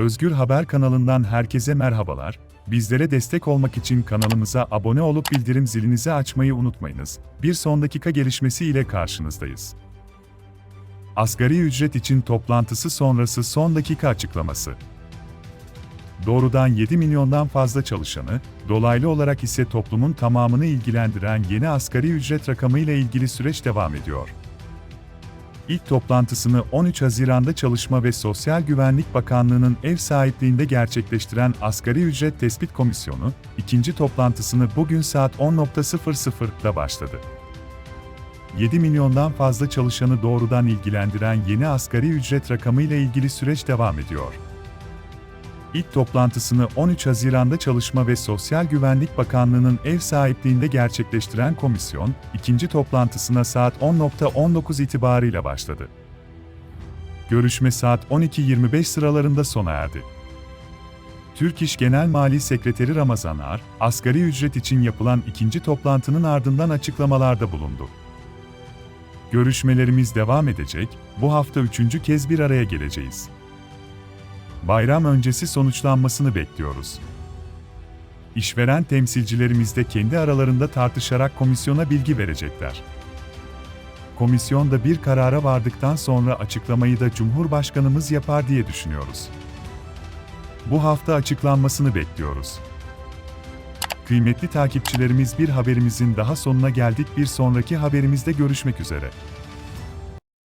Özgür Haber kanalından herkese merhabalar. Bizlere destek olmak için kanalımıza abone olup bildirim zilinizi açmayı unutmayınız. Bir son dakika gelişmesi ile karşınızdayız. Asgari ücret için toplantısı sonrası son dakika açıklaması. Doğrudan 7 milyondan fazla çalışanı, dolaylı olarak ise toplumun tamamını ilgilendiren yeni asgari ücret rakamı ile ilgili süreç devam ediyor. İlk toplantısını 13 Haziran'da Çalışma ve Sosyal Güvenlik Bakanlığı'nın ev sahipliğinde gerçekleştiren Asgari Ücret Tespit Komisyonu, ikinci toplantısını bugün saat 10.00'da başladı. 7 milyondan fazla çalışanı doğrudan ilgilendiren yeni asgari ücret rakamı ile ilgili süreç devam ediyor. İlk toplantısını 13 Haziran'da Çalışma ve Sosyal Güvenlik Bakanlığı'nın ev sahipliğinde gerçekleştiren komisyon, ikinci toplantısına saat 10.19 itibarıyla başladı. Görüşme saat 12.25 sıralarında sona erdi. Türk İş Genel Mali Sekreteri Ramazan Ar, asgari ücret için yapılan ikinci toplantının ardından açıklamalarda bulundu. Görüşmelerimiz devam edecek, bu hafta üçüncü kez bir araya geleceğiz. Bayram öncesi sonuçlanmasını bekliyoruz. İşveren temsilcilerimiz de kendi aralarında tartışarak komisyona bilgi verecekler. Komisyon da bir karara vardıktan sonra açıklamayı da Cumhurbaşkanımız yapar diye düşünüyoruz. Bu hafta açıklanmasını bekliyoruz. Kıymetli takipçilerimiz bir haberimizin daha sonuna geldik. Bir sonraki haberimizde görüşmek üzere.